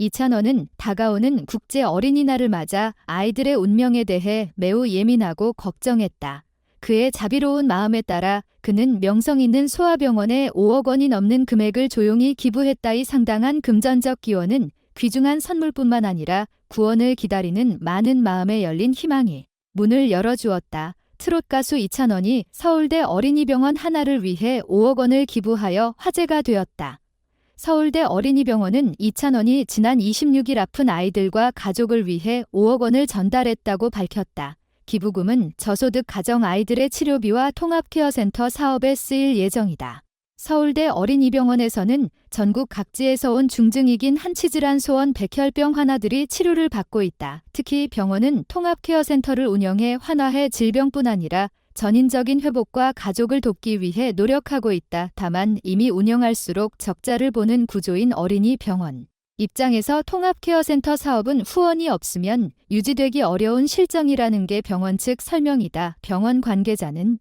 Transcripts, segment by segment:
이찬원은 다가오는 국제 어린이날을 맞아 아이들의 운명에 대해 매우 예민하고 걱정했다. 그의 자비로운 마음에 따라 그는 명성 있는 소아병원에 5억 원이 넘는 금액을 조용히 기부했다이 상당한 금전적 기원은 귀중한 선물뿐만 아니라 구원을 기다리는 많은 마음에 열린 희망이 문을 열어주었다. 트롯 가수 이찬원이 서울대 어린이병원 하나를 위해 5억 원을 기부하여 화제가 되었다. 서울대 어린이병원은 이찬원이 지난 26일 아픈 아이들과 가족을 위해 5억 원을 전달했다고 밝혔다. 기부금은 저소득 가정 아이들의 치료비와 통합케어센터 사업에 쓰일 예정이다. 서울대 어린이병원에서는 전국 각지에서 온 중증이긴 한치질환 소원 백혈병 환아들이 치료를 받고 있다. 특히 병원은 통합케어센터를 운영해 환아의 질병뿐 아니라 전인적인 회복과 가족을 돕기 위해 노력하고 있다. 다만 이미 운영할수록 적자를 보는 구조인 어린이 병원. 입장에서 통합케어센터 사업은 후원이 없으면 유지되기 어려운 실정이라는 게 병원 측 설명이다. 병원 관계자는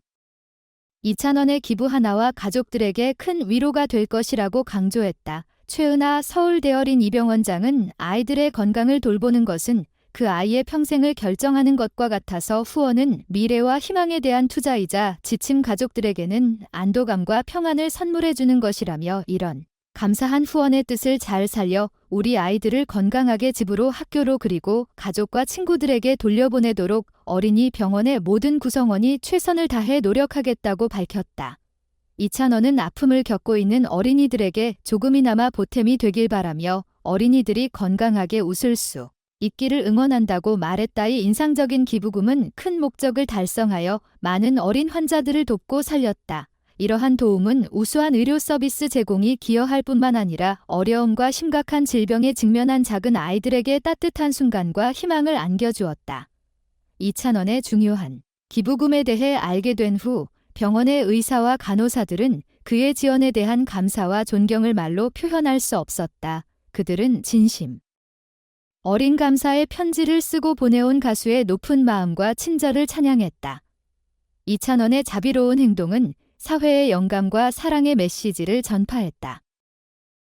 2천원의 기부 하나와 가족들에게 큰 위로가 될 것이라고 강조했다. 최은아 서울대어린 이병원장은 아이들의 건강을 돌보는 것은 그 아이의 평생을 결정하는 것과 같아서 후원은 미래와 희망에 대한 투자이자 지침 가족들에게는 안도감과 평안을 선물해주는 것이라며 이런 감사한 후원의 뜻을 잘 살려 우리 아이들을 건강하게 집으로 학교로 그리고 가족과 친구들에게 돌려보내도록 어린이 병원의 모든 구성원이 최선을 다해 노력하겠다고 밝혔다. 이찬원은 아픔을 겪고 있는 어린이들에게 조금이나마 보탬이 되길 바라며 어린이들이 건강하게 웃을 수 있기를 응원한다고 말했다이 인상적인 기부금은 큰 목적을 달성하여 많은 어린 환자들을 돕고 살렸다. 이러한 도움은 우수한 의료 서비스 제공이 기여할 뿐만 아니라 어려움과 심각한 질병에 직면한 작은 아이들에게 따뜻한 순간과 희망을 안겨주었다. 이찬원의 중요한 기부금에 대해 알게 된 후 병원의 의사와 간호사들은 그의 지원에 대한 감사와 존경을 말로 표현할 수 없었다. 그들은 진심. 어린 감사의 편지를 쓰고 보내온 가수의 높은 마음과 친절을 찬양했다. 이찬원의 자비로운 행동은 사회의 영감과 사랑의 메시지를 전파했다.